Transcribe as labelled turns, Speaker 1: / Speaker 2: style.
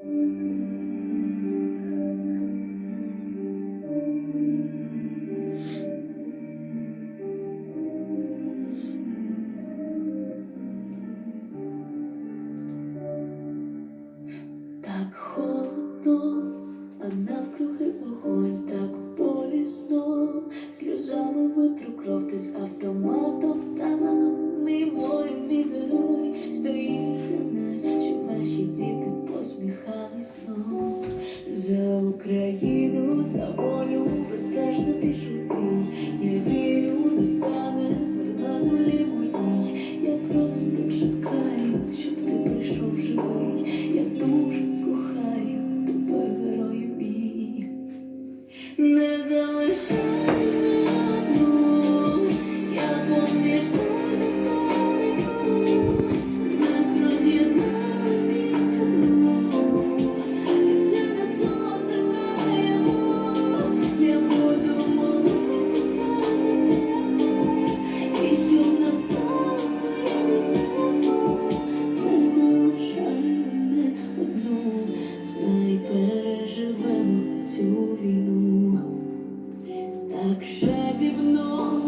Speaker 1: Так холодно, а навкруги огонь, так болісно, сльозами витру кров ти з автоматом там. Мій я вірю, не стане мир на. Я просто чекаю, щоб ти прийшов живий. Я дуже кохаю тебе, герою мій. Не за вже зі мною.